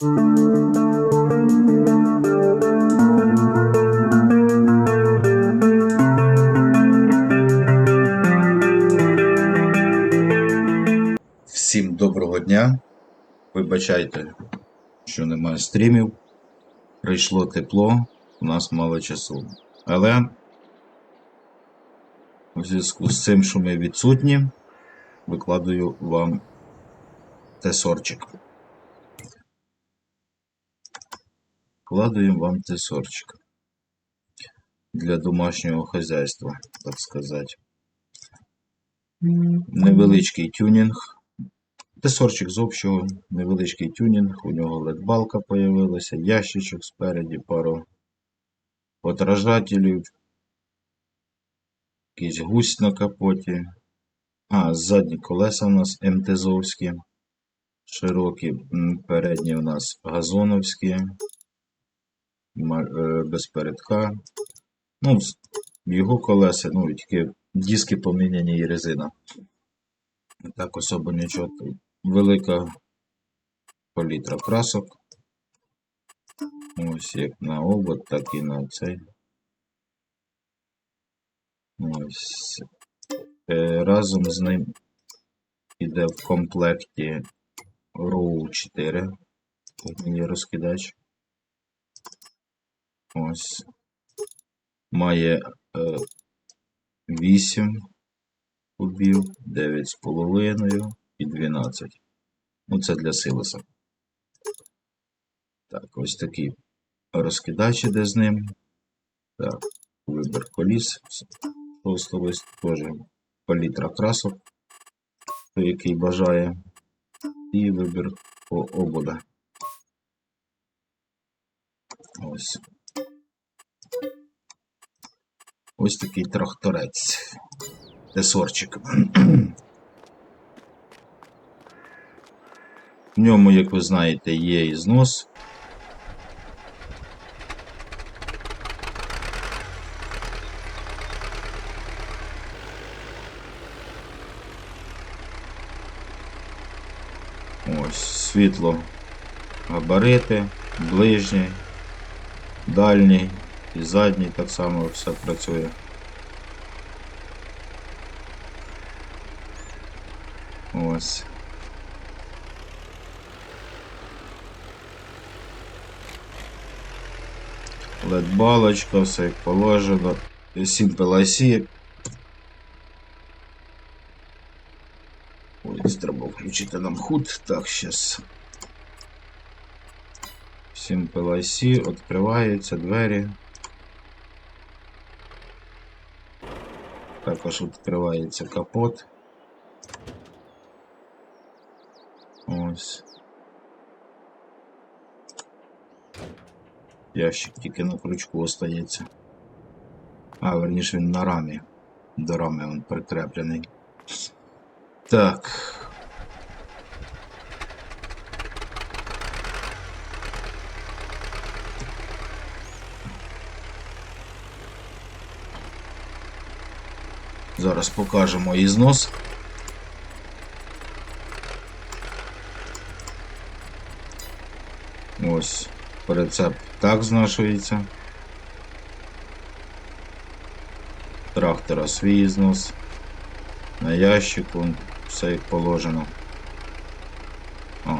Всім доброго дня. Вибачайте, що немає стрімів. Прийшло тепло, у нас мало часу. Але у зв'язку з цим, що ми відсутні, викладаю вам тесорчик. Вкладаємо вам тесорчик для домашнього хазяйства, так сказати. Невеличкий тюнінг. Тесорчик з общого, невеличкий тюнінг, у нього LED-балка появилася, ящичок спереді, пару отражателів, якийсь гусь на капоті. А, задні колеса у нас МТЗовські, широкі, передні у нас газоновські, без передка. Ну, його колеса, ну, тільки диски поміняні і резина. Так особо нічого. Велика палітра красок. Ось як на обод, так і на цей. Ось. Е, разом з ним іде в комплекті ROW 4. Тут є розкидач. Ось. Має е, 8 кубів, 9,5 і 12. Ну, це для силоса. Так, ось такий розкидач іде з ним. Так, вибір коліс. Шостого лист теж палітра красок, той, який бажає. І вибір по обода. Ось. Ось такий тракторець. Тесорчик. В ньому, як ви знаєте, є і знос. Ось світло, габарити, ближній, дальній і задній так само все працює. Ось. LED-балочка, все як положено. Simple IC. Ось треба включити нам худ. Так, зараз. Simple IC, відкриваються двері. Також відкривається капот. Ось. Ящик тільки на крючку остається. А, верніше він на рамі. До рами він прикреплений. Так. Зараз покажемо і знос. Ось прицеп так знашується. Трактора свій знос. На ящику все як положено. О.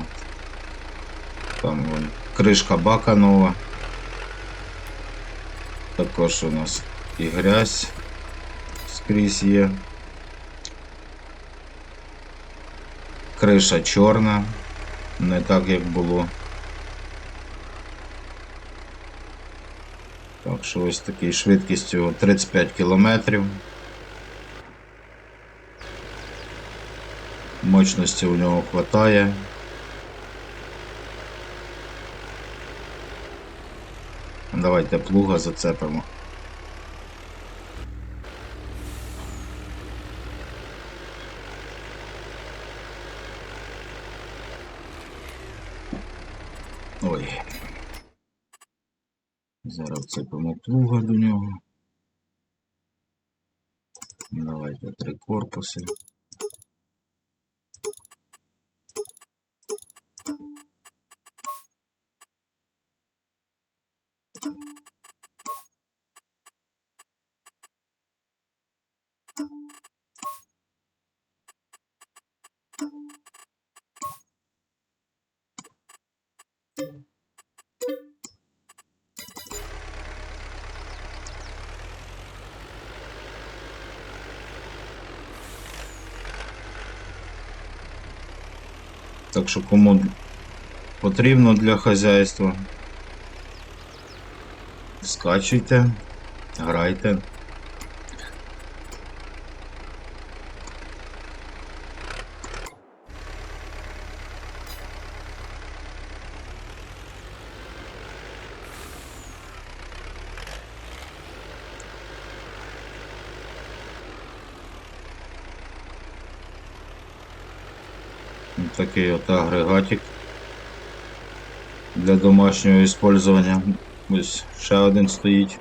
Там вон, кришка бака нова. Також у нас і грязь скрізь є. Криша чорна, не так як було. Так що ось такий швидкістю 35 км. Мощності у нього хватає. Давайте плуга зацепимо. Ой. Зараз цепимо плуга до нього. Давайте три корпуси. Так що кому потрібно для хазяйства, скачуйте, грайте. Такий от агрегатик для домашнього використання. Ось ще один стоїть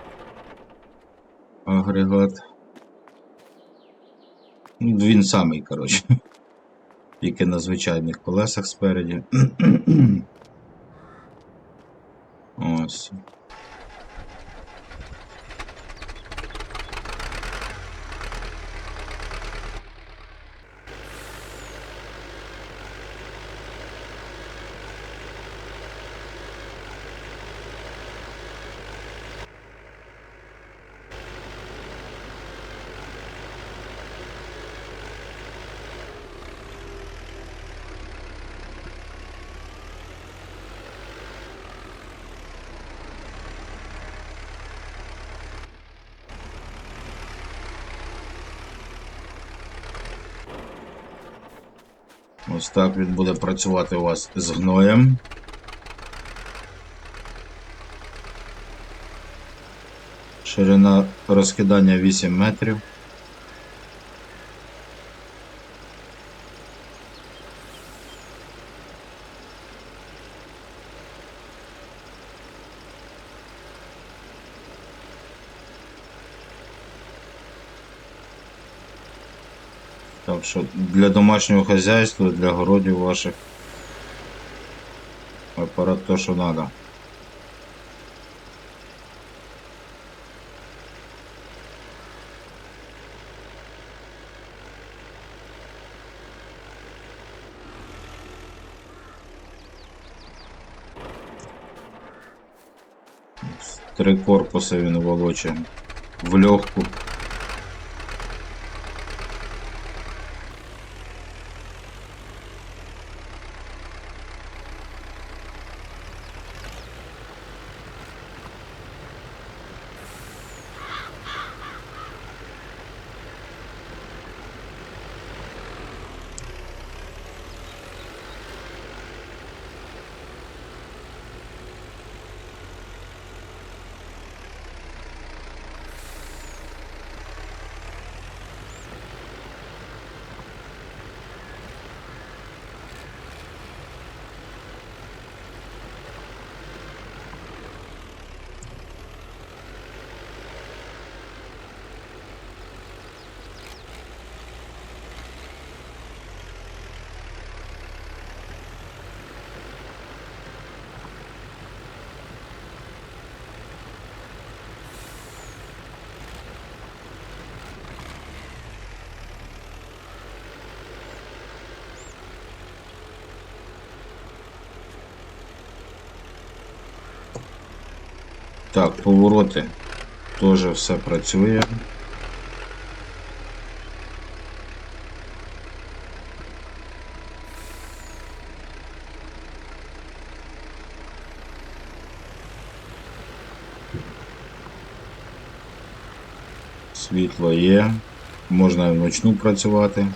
агрегат. Він самий, коротше. Тільки на звичайних колесах спереді. Ось. Ось так він буде працювати у вас з гноєм. Ширина розкидання 8 метрів. Так що для домашнього хазяйства, для городів ваших апарат то, що треба. Три корпуси він волоче в легку. Так, повороти теж все працює. Світло є, можна вночну працювати.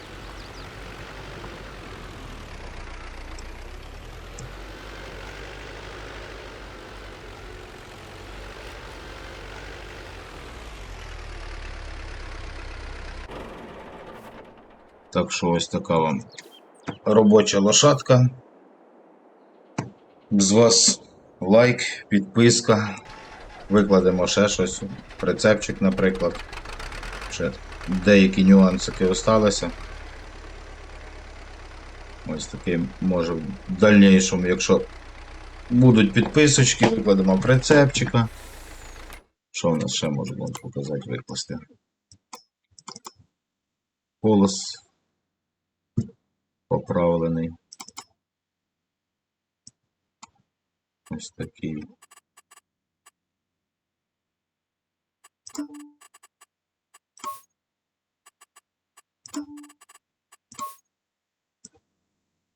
Так що ось така вам робоча лошадка. З вас лайк, підписка. Викладемо ще щось. Прицепчик, наприклад. Ще деякі нюансики залишилися. Ось таким може в дальнішому, якщо будуть підписочки, викладемо прицепчика. Що в нас ще можемо показати, викласти? Колос поправлений. Ось такий.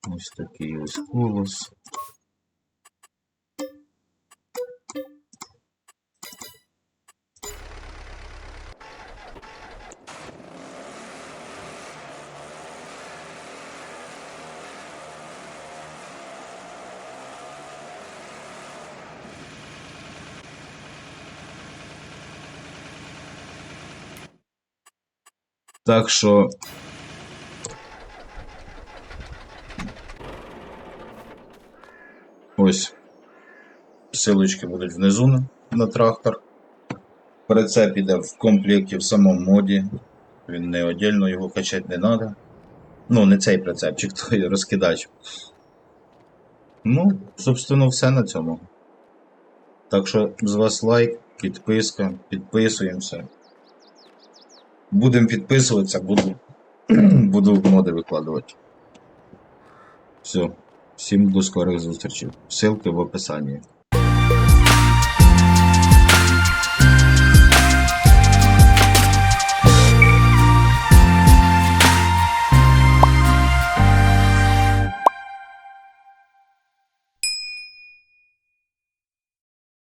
Ось такий ось колос. Так що ось силочки будуть внизу на, трактор. Прицеп іде в комплекті в самому моді. Він не отдельно його качати не треба. Ну, не цей прицепчик, той розкидач. Ну, собственно, все на цьому. Так що з вас лайк, підписка, підписуємося. Будемо підписуватися, буду, буду моди викладувати. Все. Всім до скорих зустрічей. Ссылки в описанні.